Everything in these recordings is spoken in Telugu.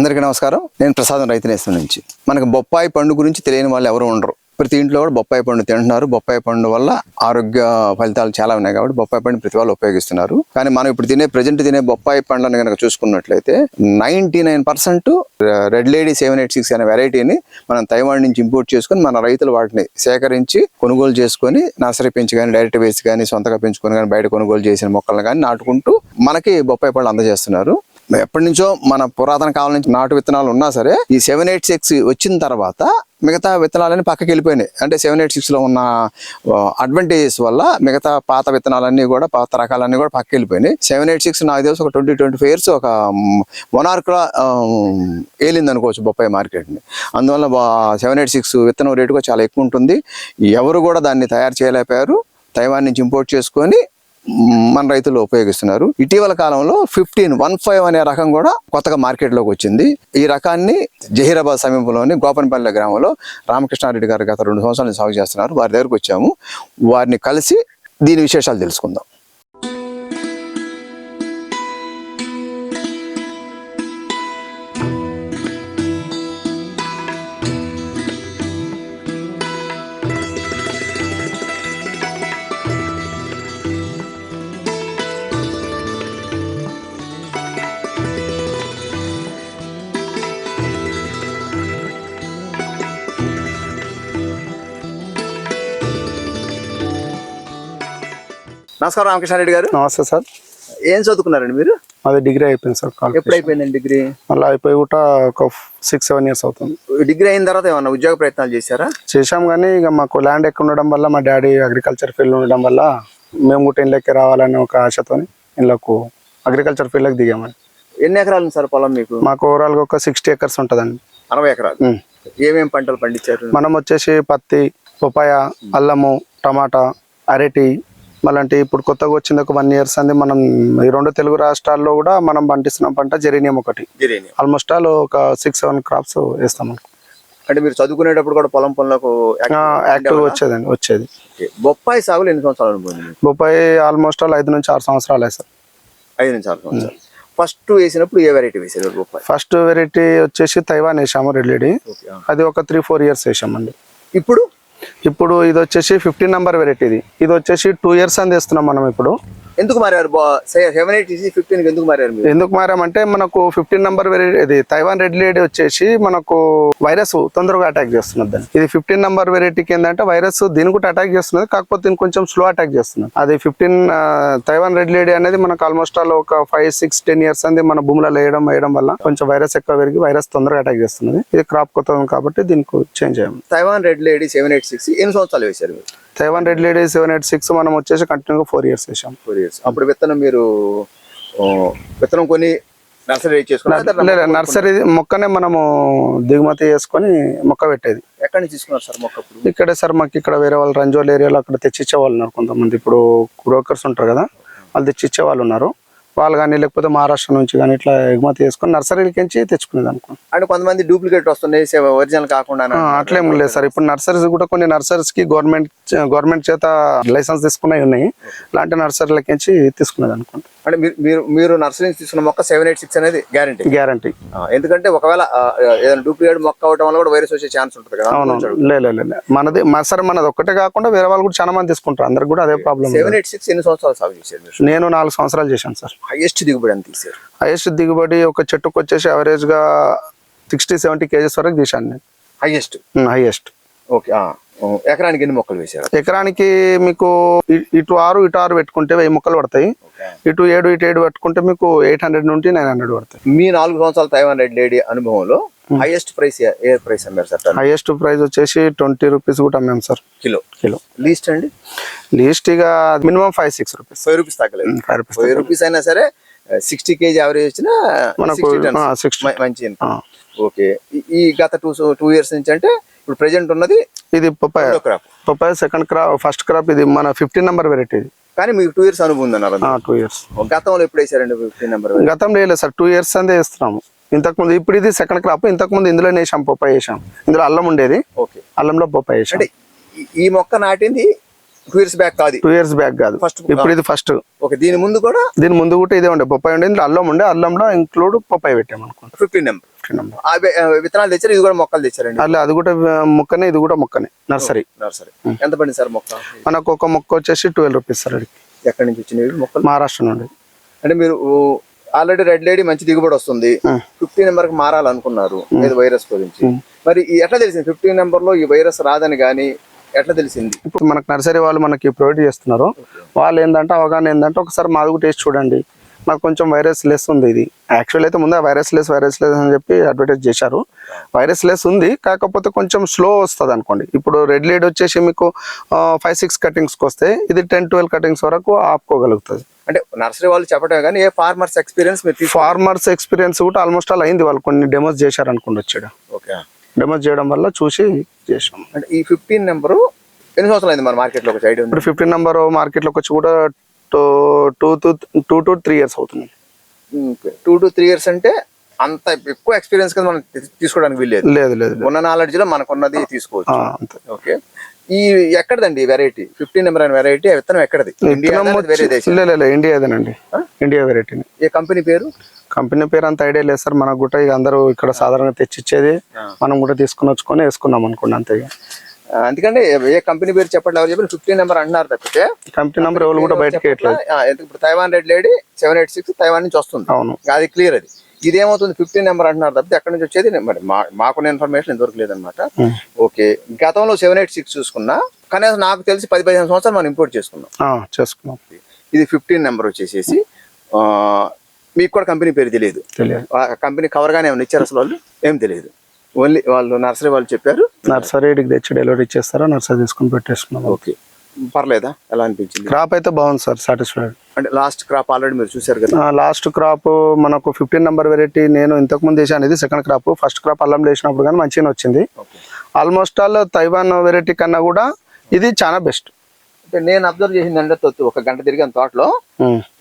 అందరికీ నమస్కారం. నేను ప్రసాదం రైతు నుంచి. మనకు బొప్పాయి పండు గురించి తెలియని వాళ్ళు ఎవరు ఉండరు. ప్రతి ఇంట్లో కూడా బొప్పాయి పండు తింటున్నారు. బొప్పాయి పండు వల్ల ఆరోగ్య ఫలితాలు చాలా ఉన్నాయి కాబట్టి బొప్పాయి పండు ప్రతి వాళ్ళు ఉపయోగిస్తున్నారు. కానీ మనం ఇప్పుడు తినే ప్రజెంట్ తినే బొప్పాయి పండ్లను కనుక చూసుకున్నట్లయితే ninety nine percent red lady seven eight six అనే వెరైటీని మనం తైవాన్ నుంచి ఇంపోర్ట్ చేసుకొని మన రైతులు వాటిని సేకరించి కొనుగోలు చేసుకొని నర్సరీ పెంచి కానీ డైరెక్ట్ వేసి కానీ సొంతగా పెంచుకొని కానీ బయట కొనుగోలు చేసిన మొక్కలను కానీ నాటుకుంటూ మనకి బొప్పాయి పళ్ళు అందజేస్తున్నారు. ఎప్పటి నుంచో మన పురాతన కాలం నుంచి నాటు విత్తనాలు ఉన్నా సరే ఈ సెవెన్ ఎయిట్ సిక్స్ వచ్చిన తర్వాత మిగతా విత్తనాలన్నీ పక్కకి వెళ్ళిపోయినాయి. అంటే సెవెన్ ఎయిట్ సిక్స్లో ఉన్న అడ్వాంటేజెస్ వల్ల మిగతా పాత విత్తనాలన్నీ కూడా పాత రకాలన్నీ కూడా పక్కకి వెళ్ళిపోయినాయి. సెవెన్ ఎయిట్ సిక్స్ నాకు తెలిసి ఒక ట్వంటీ ట్వంటీ ఫైవ్ ఇయర్స్ ఒక మొనార్క్లా ఏలింది అనుకోవచ్చు బొప్పాయి మార్కెట్ని. అందువల్ల సెవెన్ ఎయిట్ సిక్స్ విత్తనం రేటు కూడా చాలా ఎక్కువ ఉంటుంది. ఎవరు కూడా దాన్ని తయారు చేయలేకపోయారు. తైవాన్ నుంచి ఇంపోర్ట్ చేసుకొని మన రైతులు ఉపయోగిస్తున్నారు. ఇటీవల కాలంలో ఫిఫ్టీన్ వన్ ఫైవ్ అనే రకం కూడా కొత్తగా మార్కెట్లోకి వచ్చింది. ఈ రకాన్ని జహీరాబాద్ సమీపంలోని గోపనపల్లె గ్రామంలో రామకృష్ణారెడ్డి గారు గత రెండు సంవత్సరాలు సాగు చేస్తున్నారు. వారి దగ్గరకు వచ్చాము. వారిని కలిసి దీని విశేషాలు తెలుసుకుందాం. నమస్కారం రామకృష్ణారెడ్డి గారు. నమస్తే సార్. ఏం చదువుకున్నారండి మీరు? మాది డిగ్రీ అయిపోయింది సార్ ఎప్పుడు అయిపోయిందండి డిగ్రీ? మళ్ళీ అయిపోయి కూడా ఒక సిక్స్ సెవెన్ ఇయర్స్ అవుతుంది. డిగ్రీ అయిన తర్వాత ఏమన్నా ఉద్యోగ ప్రయత్నాలు చేశారా? చేశాం కానీ ఇక మాకు ల్యాండ్ ఎక్కువ ఉండడం వల్ల మా డాడీ అగ్రికల్చర్ ఫీల్డ్ ఉండడం వల్ల మేము కూడా ఇంట్లోకి రావాలనే ఒక ఆశతోని ఇంట్లోకి అగ్రికల్చర్ ఫీల్డ్కి దిగామండి. ఎన్ని ఎకరాలు సార్ పొలం మీకు? మాకు ఓవరాల్గా ఒక సిక్స్టీ ఎకర్స్ ఉంటుందండి. అరవై ఎకరాలు. ఉమ్. ఏమేం పంటలు పండించారు? మనం వచ్చేసి పత్తి పపాయ అల్లము టమాటా అరటి మళ్ళీ ఇప్పుడు కొత్తగా వచ్చింది ఒక వన్ ఇయర్స్ అంది. మనం ఈ రెండు తెలుగు రాష్ట్రాల్లో కూడా మనం పండిస్తున్న పంట జెరీనియం ఒకటి. ఆల్మోస్ట్ ఆల్ ఒక సిక్స్ సెవెన్ క్రాప్స్ వేస్తాం అంటే మీరు చదువుకునేటప్పుడు కూడా పొలం పనులకు యాక్టివ్ వచ్చేదండి వచ్చేది. బొప్పాయి సాగులు ఎన్ని సంవత్సరాలు బొప్పాయి ఆల్మోస్ట్ ఆల్ ఐదు నుంచి ఆరు సంవత్సరాలు సార్. ఐదు నుంచి ఆరు సంవత్సరాలు. ఫస్ట్ వేసినప్పుడు ఏ వెరైటీ వేసారు బొప్పాయి? ఫస్ట్ వెరైటీ వచ్చేసి తైవాన్ వేసాము రెడ్లేడి అది ఒక త్రీ ఫోర్ ఇయర్స్ వేసామండి. ఇప్పుడు? ఇప్పుడు ఇది వచ్చేసి ఫిఫ్టీన్ నెంబర్ వెరైటీ ఇది ఇది వచ్చేసి టూ ఇయర్స్ అని తెస్తున్నాం మనం ఇప్పుడు. ఎందుకు మారారు సెవెన్ ఎయిట్ ఫిఫ్టీన్ ఎందుకు మారారు మీరు? ఎందుకు మారామంటే మనకు ఫిఫ్టీన్ నెంబర్ వెరైటీ ఇది తైవాన్ రెడ్ లేడీ వచ్చేసి మనకు వైరస్ తొందరగా అటాక్ చేస్తున్నది ఇది ఫిఫ్టీన్ నెంబర్ వెరైటీకి ఏంటంటే వైరస్ దీని కూడా అటాక్ చేస్తున్నది కాకపోతే దీని కొంచెం స్లో అటాక్ చేస్తున్నది. అది ఫిఫ్టీన్ తైవాన్ రెడ్ లేడీ అనేది మనకు ఆల్మోస్ట్ ఆల్ ఒక ఫైవ్ సిక్స్ టెన్ ఇయర్స్ అంది మన భూములలో వేయడం వేయడం వల్ల కొంచెం వైరస్ ఎక్కువ పెరిగి వైరస్ తొందరగా అటాక్ చేస్తున్నది. ఇది క్రాప్ కొత్త కాబట్టి దీనికి చేంజ్ అయ్యాము. Taiwan red lady seven eight six ఎన్ని సంవత్సరాలు వేశారు Taiwan red lady seven eight six మనం వచ్చేసి కంటిన్యూగా ఫోర్ ఇయర్స్ వేసాం ఫోర్ ఇయర్స్ అప్పుడు విత్తనం మీరు విత్తనం కొని నర్సరీ చేసుకున్నారు? నర్సరీ మొక్కనే మనము దిగుమతి చేసుకొని మొక్క పెట్టేది. ఎక్కడి నుంచి తీసుకున్నారు సార్ మొక్క ఇక్కడే సార్ మాకు ఇక్కడ వేరే వాళ్ళు రంజోల్ ఏరియాలో అక్కడ తెచ్చిచ్చే వాళ్ళు ఉన్నారు కొంతమంది. ఇప్పుడు బ్రోకర్స్ ఉంటారు కదా వాళ్ళు తెచ్చిచ్చే వాళ్ళు ఉన్నారు. వాళ్ళు కానీ లేకపోతే మహారాష్ట్ర నుంచి కానీ ఇట్లా ఎగుమతి చేసుకొని నర్సరీలకి తెచ్చుకునేది అనుకో అంటే కొంతమంది డూప్లికేట్ వస్తున్నాయి ఒరిజినల్ కాకుండా అట్లేం లేదు సార్. ఇప్పుడు నర్సరీస్ కూడా కొన్ని నర్సరీస్కి గవర్నమెంట్ గవర్నమెంట్ చేత లైసెన్స్ తీసుకున్నవి ఉన్నాయి. ఇలాంటి నర్సరీలకి తీసుకునేది అనుకోండి. అంటే మీరు మీరు నర్సరీ నుంచి తీసుకున్న మొక్క సెవెన్ ఎయిట్ సిక్స్ అనేది గ్యారంటీ గ్యారంటీ ఎందుకంటే ఒకవేళ ఏదైనా డూప్లికేట్ మొక్క అవడం వల్ల కూడా వైరస్ వచ్చే ఛాన్స్ ఉంటుంది కదా? అవును లే లే, లే, లే. మనది మా సార్ మనది ఒక్కటే కాకుండా వేరే వాళ్ళు కూడా చాలా మంది తీసుకుంటారు. అందరికి కూడా అదే ప్రాబ్లం సెవెన్ ఎయిట్ సిక్స్ ఎన్ని సంవత్సరాలు సాగు చేశారు నేను నాలుగు సంవత్సరాలు చేశాను సార్. హైయెస్ట్ దిగుబడి అని తీసారు హైయెస్ట్ దిగుబడి ఒక చెట్టుకు వచ్చేసి average గా సిక్స్టీ సెవెంటీ కేజెస్ వరకు తీశాను నేను. హైయెస్ట్ హైయెస్ట్ ఓకే ఎకరానికి ఎన్ని మొక్కలు వేశారు? ఎకరానికి మీకు ఇటు ఆరు ఇటు ఆరు పెట్టుకుంటే వెయ్యి మొక్కలు పడతాయి. ఇటు ఏడు ఇటు ఏడు పెట్టుకుంటే మీకు ఎయిట్ హండ్రెడ్ నుండి నైన్ హండ్రెడ్ పడతాయి. మీ నాలుగు సంవత్సరాల తైవాన్ రెడ్ లేడీ అనుభవంలో హైయెస్ట్ ప్రైస్ ఏ ప్రైస్ అమ్మారు సార్? హైయెస్ట్ ప్రైస్ వచ్చేసి ట్వంటీ రూపీస్ కూడా అమ్మాం సార్. కిలో? కిలో. లీస్ట్ అండి? లీస్ట్ ఇక minimum five six rupees. Five rupees తగ్గలేదు. ఫైవ్ రూపీస్ ఫైవ్ రూపీస్ అయినా సరే సిక్స్టీ కేజీ యావరేజ్ వచ్చిన మనకు, ఆ, 60. మంచి. ఓకే ఈ- గత టూ టూ ఇయర్స్ నుంచి అంటే ఇప్పుడు ప్రెజెంట్ ఉన్నది ఇది papaya. Crop papaya second crop first crop ఇది మన ఫిఫ్టీన్ నెంబర్ వెరైటీ ఇది. కానీ మీకు టూ ఇయర్స్ అనుభవం ఉంది అన్నారు టూ ఇయర్స్ గతంలో ఎప్పుడు వేసారండి ఫిఫ్టీన్ నెంబర్ గతం లేదు సార్. టూ ఇయర్స్ అందే వేస్తున్నాము. ఇంతకుముందు ఇప్పుడు ఇది సెకండ్ క్రాప్ ఇంతకుముందు ఇందులో వేసాం పప్పాయ వేసాం ఇందులో అల్లం ఉండేది. ఓకే. అల్లంలో పప్పాయ వేసాం అంటే ఈ- మొక్క నాటింది టూ ఇయర్స్ బ్యాక్ కాదు. టూ ఇయర్స్ బ్యాక్ కాదు. First- ఇప్పుడు ఇది ఫస్ట్ ఓకే దీని ముందు కూడా? దీని ముందు కూడా ఇదే ఉండే బొప్పాయి ఉండే ఇందులో అల్లం ఉండే అల్లంలో ఇంక్లూడ్ పప్పాయి పెట్టాం అనుకుంటా. ఫిఫ్టీన్ నెంబర్ విత్తనాలు తెచ్చారు ఇది కూడా మొక్కలు తెచ్చారండి? అలా అది కూడా మొక్కనే ఇది కూడా మొక్కనే నర్సరీ. నర్సరీ. ఎంత పడింది సార్ మొక్క? మనకు ఒక మొక్క వచ్చేసి ట్వెల్వ్ రూపీస్ సార్ ఎక్కడి నుంచి వచ్చినవి మొక్కలు? మహారాష్ట్ర నుండి. అంటే మీరు ఆల్రెడీ రెడ్ లేడీ మంచి దిగుబడి వస్తుంది. ఫిఫ్టీ నెంబర్కి మారాలనుకున్నారు ఏది వైరస్ గురించి. మరి ఎట్లా తెలిసింది? ఫిఫ్టీ నెంబర్లో ఈ వైరస్ రాదని గానీ ఎట్లా తెలిసింది? ఇప్పుడు మనకు నర్సరీ వాళ్ళు మనకి ప్రొవైడ్ చేస్తున్నారు. వాళ్ళు ఏంటంటే అవగాహన ఏంటంటే ఒకసారి మాది టేస్ట్ చూడండి. మాకు కొంచెం వైరస్ లెస్ ఉంది ఇది. యాక్చువల్ అయితే ముందే వైరస్ లెస్ వైరస్ లెస్ అని చెప్పి అడ్వర్టైజ్ చేశారు. వైరస్ లెస్ ఉంది కాకపోతే కొంచెం స్లో వస్తుంది అనుకోండి ఇప్పుడు రెడ్ లీడ్ వచ్చేసి మీకు ఫైవ్ సిక్స్ కటింగ్స్కి వస్తే ఇది టెన్ ట్వెల్వ్ కటింగ్స్ వరకు ఆపుకోగలుగుతుంది. అంటే నర్సరీ వాళ్ళు చెప్పడం కానీ ఏ ఫార్మర్స్ ఎక్స్పీరియన్స్ మీరు ఫార్మర్స్ ఎక్స్పీరియన్స్ కూడా ఆల్మోస్ట్ అలా అయింది. వాళ్ళు కొన్ని డెమోస్ చేశారు అనుకోండి వచ్చాడు. ఓకే. డెమోస్ చేయడం వల్ల చూసి చేసాం అంటే ఈ ఫిఫ్టీన్ నెంబరు ఎన్ని సంవత్సరాలు అయింది మన మార్కెట్లో ఒక ఐడియా ఇప్పుడు ఫిఫ్టీన్ నెంబర్ మార్కెట్లోకి వచ్చి కూడా two two to two to three years అవుతుంది. టూ టు త్రీ ఇయర్స్ అంటే అంత ఎక్కువ ఎక్స్పీరియన్స్ కింద మనం తీసుకోవడానికి వీల్లేదు లేదు. లేదు. ఉన్న నాలెడ్జ్లో మనకున్నది తీసుకోవచ్చు. ఓకే. ఈ ఎక్కడదండి వెరైటీ ఫిఫ్టీన్ నెంబర్ అనే వెరైటీ విత్తనం ఎక్కడది? ఇండియాదేనండి. ఇండియా వెరైటీని ఏ కంపెనీ పేరు? కంపెనీ పేరు అంత ఐడియా లేదు సార్. మనకు కూడా ఇక అందరూ ఇక్కడ సాధారణంగా తెచ్చిచ్చేది మనం కూడా తీసుకుని వచ్చుకొని వేసుకున్నాం అనుకోండి అంతే అందుకంటే ఏ కంపెనీ పేరు చెప్పండి ఎవరు చెప్పిన ఫిఫ్టీన్ నెంబర్ అంటున్నారు తప్పితే కంపెనీ నెంబర్ ఎవరు కూడా బయటకి ఇప్పుడు Taiwan red lady seven eight six Taiwan నుంచి వస్తుంది. అవును. అది క్లియర్ అది. ఇదేమవుతుంది? ఫిఫ్టీన్ నెంబర్ అంటున్నారు తప్పితే ఎక్కడి నుంచి వచ్చేది? మరి మాకున్న ఇన్ఫర్మేషన్ ఇంతవరకు లేదనమాట ఓకే. గతంలో సెవెన్ ఎయిట్ సిక్స్ చూసుకున్నా కనీసం నాకు తెలిసి పది పదిహేను సంవత్సరాలు మనం ఇంపోర్ట్ చేసుకున్నాం. ఇది ఫిఫ్టీన్ నెంబర్ వచ్చేసేసి మీకు కూడా కంపెనీ పేరు తెలియదు. కంపెనీ కవర్ గానే ఏమైనా ఇచ్చారు అసలు వాళ్ళు? ఏం తెలియదు. ఓన్లీ వాళ్ళు నర్సరీ వాళ్ళు చెప్పారు. నర్సరీకి తెచ్చి డెలివరీ ఇచ్చేస్తారా? నర్సరీ తీసుకుని పెట్టేసుకున్నాం. ఓకే. పర్లేదా? ఎలా అనిపించింది? క్రాప్ అయితే బాగుంది సార్ సాటిస్ఫైడ్ అంటే లాస్ట్ క్రాప్ ఆల్రెడీ మీరు చూసారు కదా? లాస్ట్ క్రాప్ మనకు ఫిఫ్టీన్ నెంబర్ వెరైటీ నేను ఇంతకు ముందు వేసాను ఇది సెకండ్ క్రాప్ ఫస్ట్ క్రాప్ అల్లం వేసినప్పుడు కానీ మంచిగానే వచ్చింది. Okay almost all Taiwan variety కన్నా కూడా ఇది చాలా బెస్ట్ అంటే నేను అబ్జర్వ్ చేసింది అంటే ఒక గంట తిరిగిన తోటలో.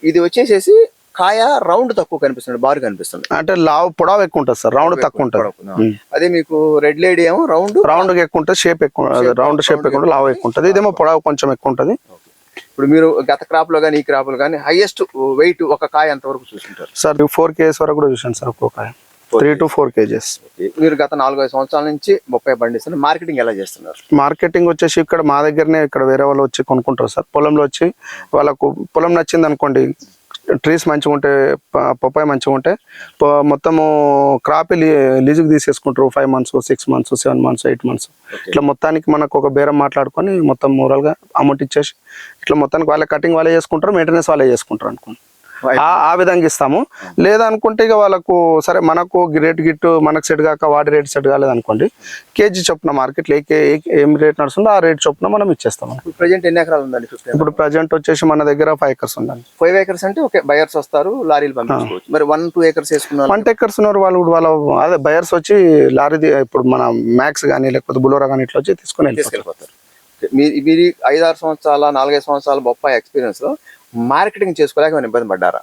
ఇది వచ్చేసేసి కాయ రౌండ్ తక్కువ కనిపిస్తుంది బారు కనిపిస్తుంది. అంటే లావ్ పొడవు ఎక్కువ ఉంటుంది సార్ రౌండ్ తక్కువ ఉంటుంది. అదే మీకు రెడ్ లేడీ ఏమో రౌండ్ రౌండ్ ఎక్కువ ఉంటుంది షేప్ ఎక్కువ రౌండ్ షేప్ ఎక్కువ లావ్ ఎక్కువ ఉంటుంది. ఇదేమో పొడవు కొంచెం ఎక్కువ ఉంటుంది. ఇప్పుడు మీరు గత క్రాప్లో కానీ ఈ క్రాప్లో కానీ హైయెస్ట్ వెయిట్ ఒక కాయ ఎంత వరకు చూసుంటారు? సార్ ఫోర్ కేజెస్ వరకు కూడా చూసాను సార్ ఒక్కొక్క త్రీ టు ఫోర్ కేజెస్. మీరు గత నాలుగైదు సంవత్సరాల నుంచి ముప్పై పండిస్తున్నారు మార్కెటింగ్ ఎలా చేస్తున్నారు? మార్కెటింగ్ వచ్చేసి ఇక్కడ మా దగ్గరనే ఇక్కడ వేరే వాళ్ళు వచ్చి కొనుక్కుంటారు సార్. పొలంలో వచ్చి వాళ్ళకు పొలం నచ్చింది అనుకోండి ట్రీస్ మంచిగా ఉంటే పప్పాయ మంచిగా ఉంటే మొత్తము క్రాప్ లీజుకి తీసేసుకుంటారు. Five months six months seven months eight months. ఇట్లా మొత్తానికి మనకు ఒక బేరం మాట్లాడుకొని మొత్తం మూరల్గా అమౌంట్ ఇచ్చేసి ఇట్లా మొత్తానికి వాళ్ళే కటింగ్ వాళ్ళే చేసుకుంటారు మెయింటెనెన్స్ వాళ్ళే చేసుకుంటారు అనుకోండి. ఆ ఆ విధంగా ఇస్తాము. లేదా అనుకుంటే ఇక వాళ్ళకు సరే మనకు రేట్ గిట్టు మనకు సెట్ కాక వాడి రేట్ సెట్ కాలేదు అనుకోండి కేజీ చొప్పున మార్కెట్లో ఏ ఏ- రేట్ నడుస్తుందో ఆ రేట్ చొప్పున మనం ఇచ్చేస్తాం. ప్రజెంట్ ఎన్ని ఎకరాలు ఉందండి ఇప్పుడు ప్రజెంట్ వచ్చేసి మన దగ్గర ఫైవ్ ఎకర్స్ ఉందండి. ఫైవ్ ఏకర్స్ అంటే ఓకే బయర్స్ వస్తారు లారీలు పంపించుకోవచ్చు. మరి వన్ టూ ఏకర్స్ వేసుకున్న వాళ్ళు? వన్ ఎకర్స్ ఉన్నారు వాళ్ళు వాళ్ళ అదే బయర్స్ వచ్చి లారీ ఇప్పుడు మన మ్యాక్స్ కానీ లేకపోతే బులోరా కానీ ఇట్లా వచ్చి తీసుకొని తీసుకెళ్ళిపోతారు. మీరు ఐదారు సంవత్సరాల నాలుగైదు సంవత్సరాల బొప్పాయి ఎక్స్పీరియన్స్లో మార్కెటింగ్ చేసుకోలేక ఇబ్బంది పడ్డారా?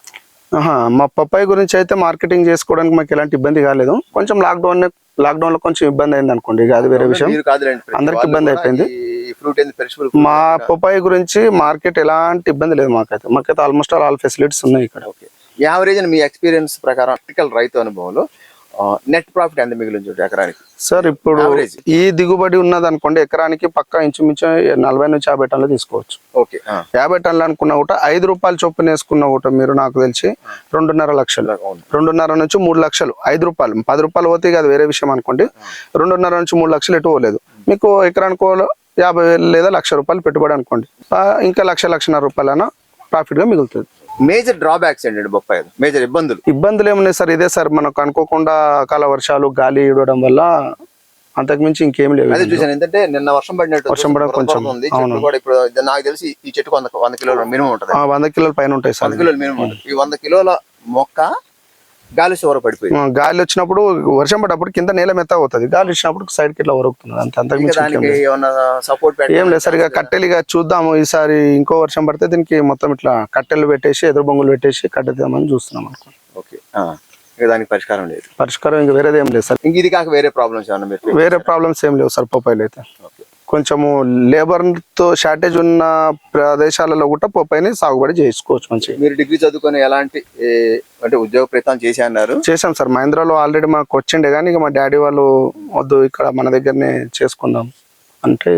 మా పప్పాయి గురించి అయితే మార్కెటింగ్ చేసుకోవడానికి మాకు ఎలాంటి ఇబ్బంది కాలేదు. కొంచెం లాక్డౌన్ లాక్డౌన్లో కొంచెం ఇబ్బంది అయింది అనుకోండి ఇక అది వేరే విషయం. అందరికి ఇబ్బంది అయిపోయింది. మా పప్పాయి గురించి మార్కెట్ ఎలాంటి ఇబ్బంది లేదు మాకైతే. మాకైతే ఆల్మోస్ట్ ఆల్ ఆల్ ఫెసిలిటీస్ ఉన్నాయి ఇక్కడ. ఓకే. యావరేజ్ మీ ఎక్స్పీరియన్స్ ప్రకారం ఆర్టికల్ రైతు అనుభవంలో నెట్ ప్రాఫిట్ ఎంత మిగిలిన చోటు ఎకరానికి? సార్ ఇప్పుడు. ఈ దిగుబడి ఉన్నది అనుకోండి ఎకరానికి పక్క ఇంచుమించు నలభై నుంచి యాభై టన్నులు తీసుకోవచ్చు. ఓకే యాభై టన్నులు అనుకున్న కూడా ఐదు రూపాయలు చొప్పున వేసుకున్న కూడా మీరు నాకు తెలిసి రెండున్నర లక్షలు. రెండున్నర నుంచి మూడు లక్షలు. ఐదు రూపాయలు. పది రూపాయలు పోతే అది వేరే విషయం అనుకోండి. రెండున్నర నుంచి మూడు లక్షలు ఎటు పోలేదు. మీకు ఎకరానికి యాభై వేలు లేదా లక్ష రూపాయలు పెట్టుబడి అనుకోండి. ఇంకా లక్ష లక్షన్నర రూపాయలైనా ప్రాఫిట్గా మిగులుతుంది. మేజర్ డ్రాబ్యాక్స్ ఏంటండి బొప్పాయి మేజర్ ఇబ్బందులు. ఇబ్బందులు ఏమున్నాయి సార్? ఇదే సార్ మనకు అనుకోకుండా అకాల వర్షాలు గాలి ఇవ్వడం వల్ల అంతకుమించి ఇంకేం లేవు అదే చూసాను ఏంటంటే నిన్న వర్షం పడినట్టు వర్షం పడడం కొంచెం, ఉంది. చెట్లు కూడా ఇప్పుడు నాకు తెలిసి ఈ చెట్టుకు వంద వంద కిలోల మినిమం ఉంటుంది. ఆ, వంద కిలోల పైన ఉంటాయి సార్. వంద కిలోల మినిమం ఉంటుంది. ఈ వంద కిలోల మొక్క గాలి చివర పడిపోయింది. గాలి వచ్చినప్పుడు వర్షం పడ్డప్పుడు కింద నేల మెత్త అవుతుంది. గాలి వచ్చినప్పుడు సైడ్కి ఇట్లా ఒరుగుతున్నది అంత సపోర్ట్ ఏం లేదు సరిగా కట్టెలు చూద్దాము. ఈసారి ఇంకో వర్షం పడితే దీనికి మొత్తం ఇట్లా కట్టెలు పెట్టేసి ఎదురు బొంగులు పెట్టేసి కట్టేద్దామని చూస్తున్నాం అనుకో. ఓకే. ఇంకా దానికి పరిష్కారం లేదు. పరిష్కారం ఇంకా వేరేది ఏం లేదు సార్. ఇంక ఇది కాక వేరే ప్రాబ్లమ్స్ ఏమన్నా మీరు వేరే ప్రాబ్లమ్స్ ఏం లేవు సార్ పొప్పాయిలు అయితే. కొంచెము లేబర్తో షార్టేజ్ ఉన్న ప్రదేశాలలో కూడా పొప్పాయిని సాగుబడి చేసుకోవచ్చు మంచిగా. మీరు డిగ్రీ చదువుకొని ఎలాంటి అంటే ఉద్యోగ ప్రయత్నం చేసి అన్నారు? చేశాం సార్. మహేంద్రలో ఆల్రెడీ మాకు వచ్చిండే కానీ ఇక మా డాడీ వాళ్ళు వద్దు ఇక్కడ మన దగ్గరనే చేసుకుందాం అంటే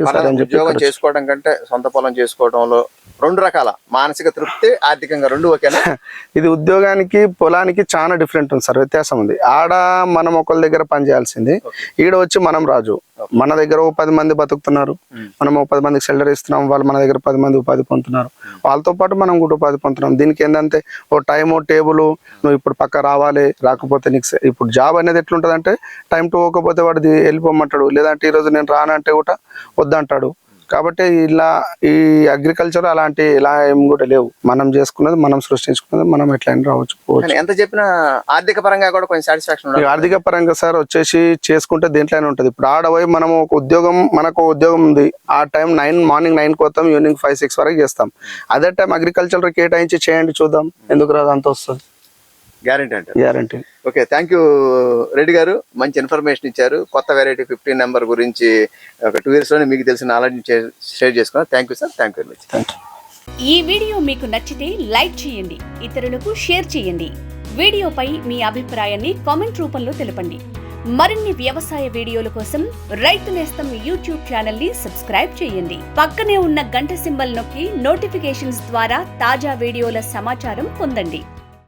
ఉద్యోగం చేసుకోవడం కంటే సొంత పొలం చేసుకోవడంలో రెండు రకాల మానసిక తృప్తి ఆర్థికంగా రెండు ఒకేనా? ఇది ఉద్యోగానికి పొలానికి చాలా డిఫరెంట్ ఉంది సార్. వ్యత్యాసం ఉంది. ఆడ మనం ఒకళ్ళ దగ్గర పని చేయాల్సింది. ఈడ వచ్చి మనం రాజు. మన దగ్గర ఓ పది మంది బతుకుతున్నారు. మనం ఓ పది మందికి షెల్టర్ ఇస్తున్నాం. వాళ్ళు మన దగ్గర పది మంది ఉపాధి పొందుతున్నారు. వాళ్ళతో పాటు మనం కూడా ఉపాధి పొందుతున్నాం. దీనికి ఏంటంటే ఓ టైం టేబుల్ నువ్వు ఇప్పుడు పక్క రావాలి రాకపోతే నీకు ఇప్పుడు జాబ్ అనేది ఎట్లుంటది అంటే టైం టు పోకపోతే వాడు వెళ్ళిపోమంటాడు. లేదంటే ఈ రోజు నేను రానంటే కూడా వద్దంటాడు. కాబట్టి ఇలా ఈ అగ్రికల్చర్ అలాంటి ఇలా ఏం కూడా లేవు. మనం చేసుకున్నది మనం సృష్టించుకున్నది మనం ఎట్లయినా రావచ్చు ఎంత చెప్పినా ఆర్థిక పరంగా కూడా కొంచెం సాటిస్ఫాక్షన్ ఆర్థిక పరంగా సార్ వచ్చేసి చేసుకుంటే దేంట్లోనే ఉంటుంది. ఇప్పుడు ఆడపోయి మనం ఒక ఉద్యోగం మనకు ఉద్యోగం ఉంది. ఆ టైం నైన్ మార్నింగ్ నైన్ పోతాం ఈవినింగ్ ఫైవ్ సిక్స్ వరకు చేస్తాం. అదే టైం అగ్రికల్చర్ కేటాయించి చేయండి చూద్దాం. ఎందుకు రాదు అంత వస్తుంది? గ్యారెంటీ అంటే guarantee. Okay thank you Reddy గారు. మంచి ఇన్ఫర్మేషన్ ఇచ్చారు. కొత్త వెరైటీ ఫిఫ్టీన్ నెంబర్ గురించి ఒక టూ ఇయర్స్లోనే మీకు తెలిసిన నాలెడ్జ్ షేర్ చేసుకున్నారు thank you sir. Thank you very much. Thank you. ఈ వీడియో మీకు నచ్చితే లైక్ చేయండి. ఇతరులకు షేర్ చేయండి. వీడియోపై మీ అభిప్రాయాన్ని కామెంట్ రూపంలో తెలపండి. మరిన్ని వ్యవసాయ వీడియోల కోసం రైతు నేస్తం యూట్యూబ్ ఛానల్ని సబ్స్క్రైబ్ చేయండి. పక్కనే ఉన్న గంట సింబల్ నొక్కి నోటిఫికేషన్స్ ద్వారా తాజా వీడియోల సమాచారం పొందండి.